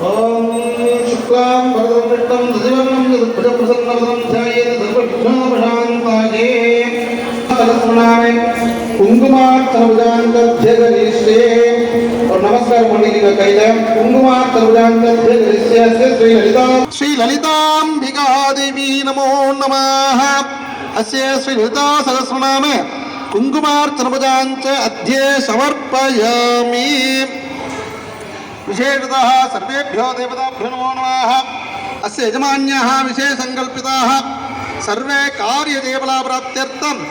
ఓం శుక్లాం భరతం కృష్ణం సజీవర్ణం చతుర్భుజ ప్రసన్నపదం ధ్యాయేత సర్వవిఘ్నోపశాంతాయే సరస్వనామే కుంకుమార్తనుజాంతధ్యగరిష్టే నమస్కారం అండి నీకు కైల కుంకుమార్తనుజాంతధ్యగరిష్టే శ్రీ లలితా. శ్రీ లలితాంబికాదేవి నమో నమః. అస్య శ్రీ లలితా సహస్రనామే కుంకుమార్చనపదాంచ అధ్యే సమర్పయామి. विशेषतः सर्वेभ्यो देवताभ्यो नमो नमः अस्य यजमान्याः विशेषसङ्कल्पिताः सर्वे कार्यदेवलाप्राप्त्यर्थम्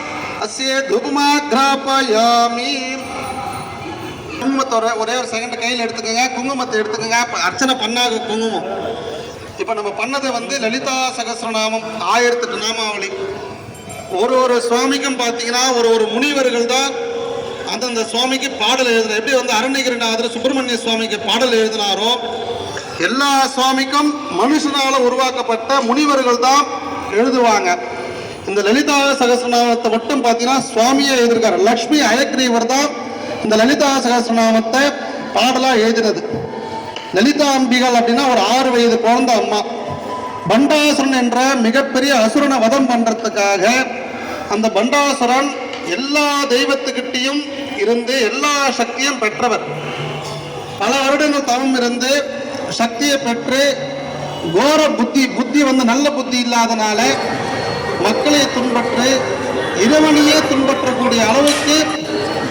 अस्य धूपमाघ्रापयामि குங்குமத்தோட ஒரே ஒரு செகண்ட் கையில் எடுத்துக்கோங்க குங்குமத்தை எடுத்துக்கோங்க இப்போ அர்ச்சனை பண்ணாங்க குங்குமம் இப்போ நம்ம பண்ணது வந்து லலிதா சகஸ்ரநாமம் ஆயிரத்தெட்டு நாமாவளி ஒரு ஒரு சுவாமிக்கும் பார்த்தீங்கன்னா ஒரு ஒரு முனிவர்கள் தான் அந்தந்த சுவாமிக்கு பாடல் எழுதின எப்படி வந்து அரண்யகிரிநாதர் சுப்பிரமணிய சுவாமிக்கு பாடல் எழுதினாரோ எல்லா சுவாமிக்கும் மனுஷனால உருவாக்கப்பட்ட முனிவர்கள் தான் எழுதுவாங்க. இந்த லலிதா சகசிரநாமத்தை மட்டும் பார்த்தீங்கன்னா சுவாமியே எழுதியிருக்காரு. லக்ஷ்மி அயக்ரீவர் தான் இந்த லலிதா சகசிரநாமத்தை பாடலாக எழுதினது. லலிதா அம்பிகள் அப்படின்னா ஒரு ஆறு வயது குழந்த அம்மா. பண்டாசுரன் என்ற மிகப்பெரிய அசுரனை வதம் பண்ணுறதுக்காக அந்த பண்டாசுரன் எல்லா தெய்வத்துக்கிட்டையும் இருந்து எல்லா சக்தியும் பெற்றவர். பல வருடங்கள் தவம் இருந்து சக்தியை பெற்று கோர புத்தி புத்தி வந்து நல்ல புத்தி இல்லாதனால மக்களை துன்பற்று இறைவனையே துன்பற்றக்கூடிய அளவுக்கு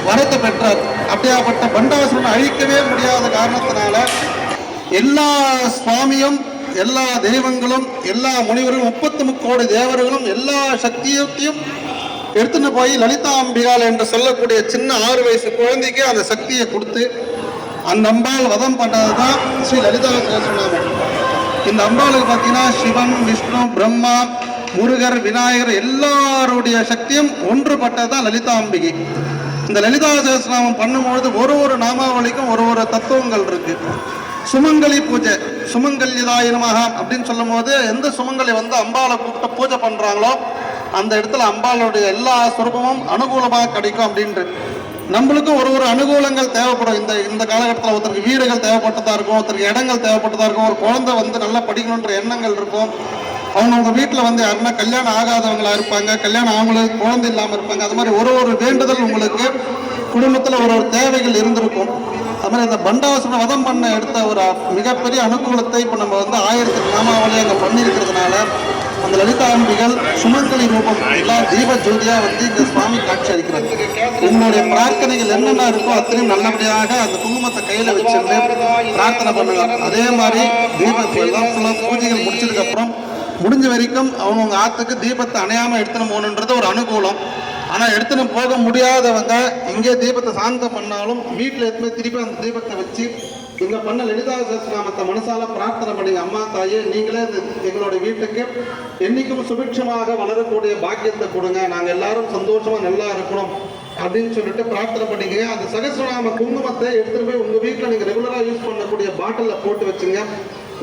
வரத்தை பெற்றார். அப்படியாப்பட்ட பண்டாசுரனை அழிக்கவே முடியாத காரணத்தினால எல்லா சுவாமியும் எல்லா தெய்வங்களும் எல்லா முனிவரும் முப்பத்து முக்கோடி தேவர்களும் எல்லா சக்தியத்தையும் எடுத்துன்னு போய் லலிதா அம்பிகால் என்று சொல்லக்கூடிய சின்ன ஆறு வயசு குழந்தைக்கு அந்த சக்தியை கொடுத்து அந்த அம்பாள் வதம் பண்ணது தான் ஸ்ரீ லலிதா சொன்னாங்க. இந்த அம்பாளுக்கு பார்த்தீங்கன்னா சிவன் விஷ்ணு பிரம்மா முருகர் விநாயகர் எல்லாருடைய சக்தியும் ஒன்றுபட்டது தான் லலிதா அம்பிகை. இந்த லலிதா சகசிரநாமம் பண்ணும்பொழுது ஒரு ஒரு நாமாவளிக்கும் ஒரு ஒரு தத்துவங்கள் இருக்கு. சுமங்கலி பூஜை சுமங்கலிதாயினமாக அப்படின்னு சொல்லும் போது எந்த சுமங்கலி வந்து அம்பாளை கூப்பிட்டு பூஜை பண்றாங்களோ அந்த இடத்துல அம்பாளுடைய எல்லா சுரூபமும் அனுகூலமாக கிடைக்கும் அப்படின்ட்டு நம்மளுக்கும் ஒரு ஒரு அனுகூலங்கள் தேவைப்படும். இந்த இந்த காலகட்டத்தில் ஒருத்தருக்கு வீடுகள் தேவைப்பட்டதாக இருக்கும் ஒருத்தருக்கு இடங்கள் தேவைப்பட்டதாக இருக்கும் ஒரு குழந்தை வந்து நல்லா படிக்கணுன்ற எண்ணங்கள் இருக்கும். அவங்கவுங்க வீட்டில் வந்து யாருன்னா கல்யாணம் ஆகாதவங்களா இருப்பாங்க கல்யாணம் அவங்களுக்கு குழந்தை இல்லாமல் இருப்பாங்க. அது மாதிரி ஒரு ஒரு வேண்டுதல் உங்களுக்கு குடும்பத்தில் ஒரு ஒரு தேவைகள் இருந்திருக்கும். அது மாதிரி இந்த பண்டாசுரனை வதம் பண்ண எடுத்த ஒரு மிகப்பெரிய அனுகூலத்தை இப்போ நம்ம வந்து ஆயிரத்தி நாமாவளி அங்கே பண்ணியிருக்கிறதுனால அந்த லலிதாம்பிகள் சுமங்கலி ரூபம் எல்லாம் தீப ஜோதியா வந்து இந்த சுவாமி காட்சி அளிக்கிறது உங்களுடைய பிரார்த்தனைகள் என்னென்ன இருக்கோ அத்தனையும் நல்லபடியாக அந்த குங்குமத்தை கையில வச்சிருந்து பிரார்த்தனை பண்ணுவாங்க அதே மாதிரி தீபத்தை எல்லாம் full பூஜைகள் முடிச்சதுக்கு அப்புறம் முடிஞ்ச வரைக்கும் அவங்கவுங்க ஆத்துக்கு தீபத்தை அணையாம எடுத்துன்னு போகணுன்றது ஒரு அனுகூலம். ஆனால் எடுத்துன்னு போக முடியாதவங்க இங்கே தீபத்தை சாந்தம் பண்ணாலும் வீட்டில் எடுத்துமே திருப்பி அந்த தீபத்தை வச்சு இங்க பண்ண லலிதா சஸ்நாமத்தை மனசால பிரார்த்தனை பண்ணுங்க. அம்மா தாயே நீங்களே எங்களுடைய வீட்டுக்கு என்னைக்கும் சுபிட்சமாக வளரக்கூடிய பாக்கியத்தை கொடுங்க. நாங்க எல்லாரும் சந்தோஷமா நல்லா இருக்கணும் அப்படின்னு சொல்லிட்டு பிரார்த்தனை பண்ணிக்கங்க அந்த சகசிரநாம குங்குமத்தை எடுத்துட்டு போய் உங்க வீட்டில் நீங்க ரெகுலரா யூஸ் பண்ணக்கூடிய பாட்டிலில் போட்டு வச்சுங்க.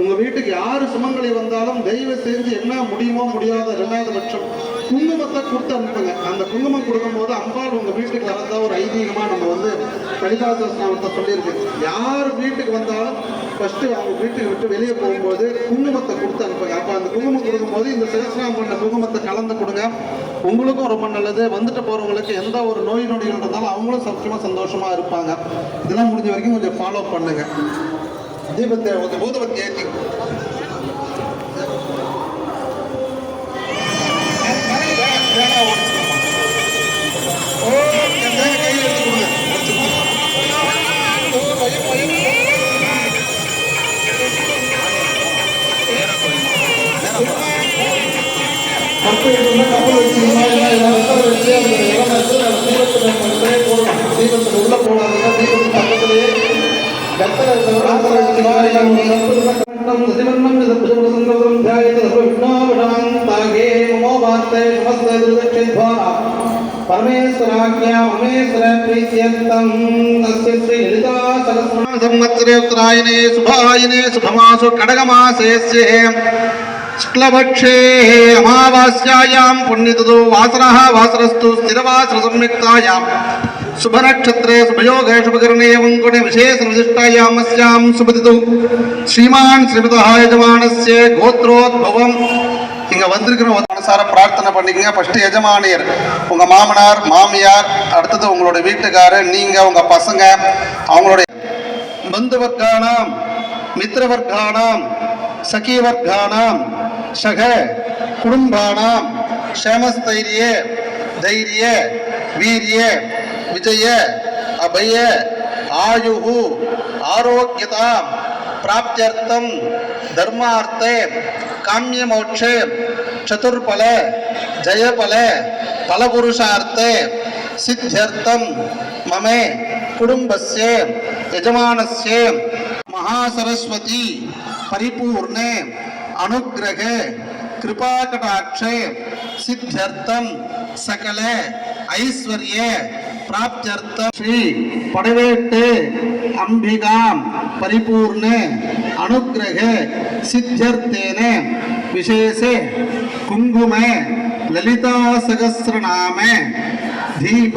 உங்க வீட்டுக்கு யாரு சுமங்கலி வந்தாலும் தயவு செய்து என்ன முடியுமோ முடியாத ரெண்டாவது பட்சம் குங்குமத்தை கொடுத்து அனுப்புங்க. அந்த குங்குமம் கொடுக்கும்போது அம்பாள் உங்க வீட்டுக்கு வளர்ந்தா ஒரு ஐதீகமா நம்ம வந்து கலிதாசனாமத்தை சொல்லியிருக்கு. யார் வீட்டுக்கு வந்தாலும் ஃபர்ஸ்ட் அவங்க வீட்டுக்கு விட்டு வெளியே போகும்போது குங்குமத்தை கொடுத்து அனுப்புங்க. அப்ப அந்த குங்குமம் கொடுக்கும்போது இந்த சிவஸ்நாமம் பண்ண குங்குமத்தை கலந்து கொடுங்க. உங்களுக்கும் ரொம்ப நல்லது. வந்துட்டு போறவங்களுக்கு எந்த ஒரு நோய் நொடிகள் இருந்தாலும் அவங்களும் சௌக்கியமா சந்தோஷமா இருப்பாங்க. இதெல்லாம் முடிஞ்ச வரைக்கும் கொஞ்சம் ஃபாலோ பண்ணுங்க. தீபத்தை ஒரு ஊதுபத்தி ஏற்றி தீபத்தில் శుక్లభక్షే అమావాస్యాయాం పుణ్యతతో వాసర వాసరస్తు స్థిరవాసర సంయుక్తాయాం. శుభనక్షత్రే శుభయోగే శుభకరణే విశేష నిదిష్టాయామస్యాం శుభతితో శ్రీమాన్ శ్రీమత గోత్రోద్భవం. இங்கே வந்திருக்கிறவங்க மனசார பிரார்த்தனை பண்ணிக்கங்க. ஃபஸ்ட்டு எஜமானியர் உங்கள் மாமனார் மாமியார் அடுத்தது உங்களோட வீட்டுக்காரர் நீங்கள் உங்கள் பசங்க அவங்களுடைய பந்துவர்கானாம் மித்திரவர்கானாம் சகீவர்கானாம் சக குடும்பானாம் ஷேமஸ்தைரிய தைரிய வீரிய விஜய அபய ஆயுகு ஆரோக்கியதாம் பிராப்தியர்த்தம் தர்மார்த்தே காமியமோட்சே चतुर्फल, जयफल, फलपुरुषार्थ सिद्ध्यर्थम ममे कुटुंबस्य यजमानस्य, महासरस्वती, परिपूर्णे, अनुग्रहे, कृपाकटाक्षे सिद्ध्यर्थम सकल ஐஸ்வர்ய பிராப்தியர்த்த श्री படவேட்டு அம்பிகாம் परिपूर्णे அனுகிரக சித்தியர்த்தேன விசேஷ कुंकुम ललिता सहस्रनाम दीप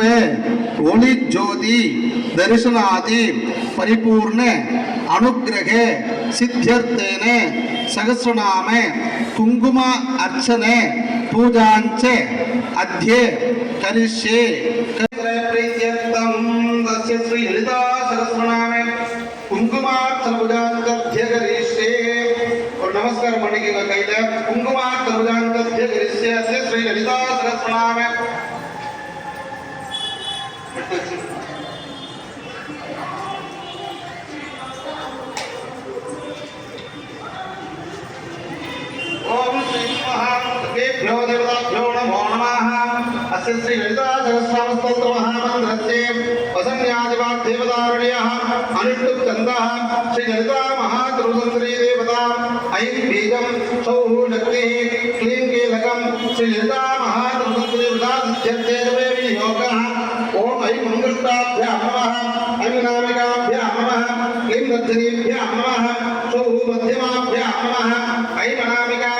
ओलि ज्योति दर्शनादि परिपूर्ण अनुग्रह सिद्ध्यर्थेन सहस्रनामे कुंकुम अर्चने पूजा अध्ये करिष्ये श्रीदेवेभ्यो देवताभ्यो नमो नमः। अस्य श्रीललितासहस्रनामस्तोत्रमहामन्त्रस्य वसन्यादिवाग्देवतारुण्यः अनुष्टुप्छन्दः श्रीललितामहातृसुन्दरीदेवता ऐं बीजं सौः शक्तिः क्लीं कीलकं श्रीललितामहातृसुन्दरीदेवता सिद्ध्यर्थेजवे विनियोगः ॐ ऐं मङ्गुष्टाभ्यां नमः। अविनामिकाभ्यां नमः। क्लीं रजनीभ्यां नमः। सौः मध्यमाभ्यां नमः ऐं अनामिका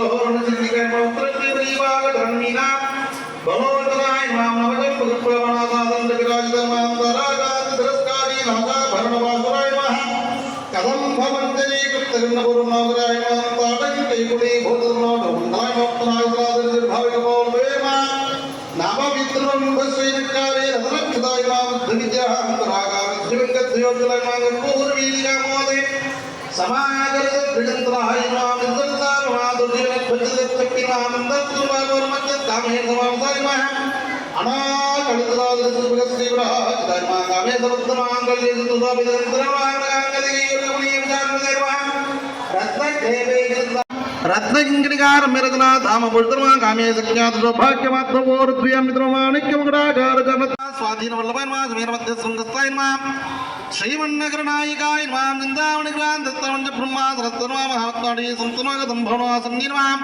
రత్నకింకణికార మిరదనా ధామ పుడుతుమా కామేశజ్ఞాత సౌభాగ్యమాత్మ ఓరు త్రియం మిత్రమాణిక్యముగుడా గారు స్వాధీన వల్లభైన మా సమీర మధ్య శృంగస్థాయిన మా ஸ்ரீமன்னகரநாயிகாய் மாம் நிந்தாமணி கிராந்தத்தவஞ்ச பிரம்மாதரத்தர்மா மகாத்மாடி சந்தனாகதம் பவனாசம் நிர்வாம்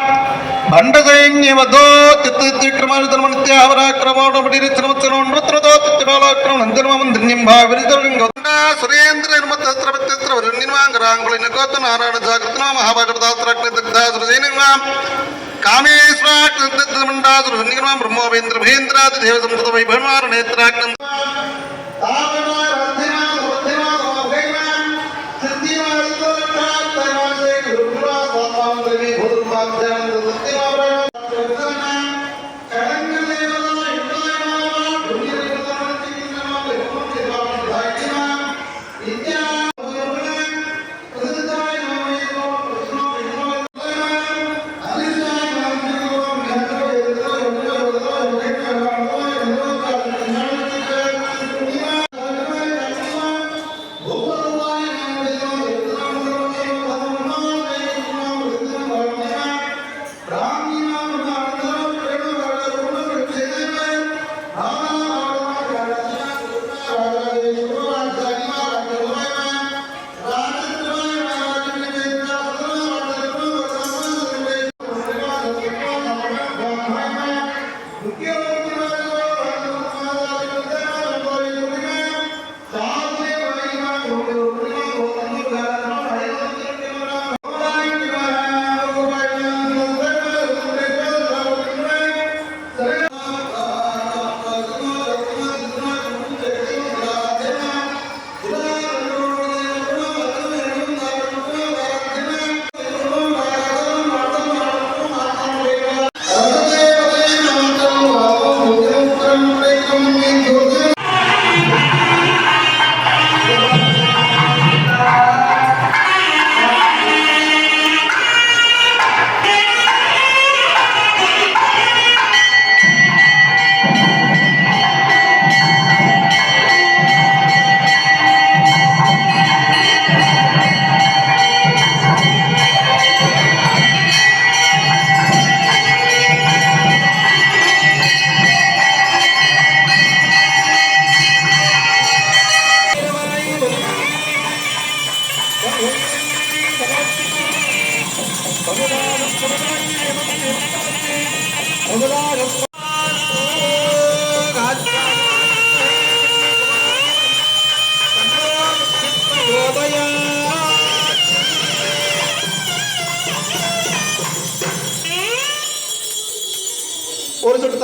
ാം దండగైన్యవదో సురేంద్ర నారాయణ జాగ్రత్త మహాభాగవతాత్రాగ్నిదాం కామేశ్వరాగ్నిదాం బ్రహ్మోవేంద్ర మహేంద్రాది దేవసంస్కృత వైభవమార నేత్రాగ్నం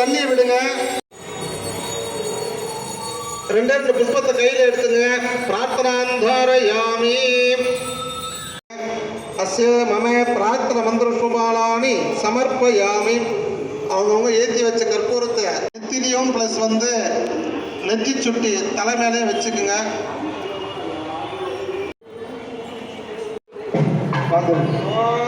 தண்ணியை விடுங்க. ரெண்டாவது புஷ்பத்தை கையில எடுத்துங்க. பிரார்த்தனாந்தாரயாமி. அஸ்ய மம பிரார்த்தன மந்திர சுபாலானி சமர்ப்பயாமி. அவங்கவுங்க ஏற்றி வச்ச கற்பூரத்தை நெத்திரியும் ப்ளஸ் வந்து நெத்தி சுட்டி தலை வச்சுக்குங்க. ஓம்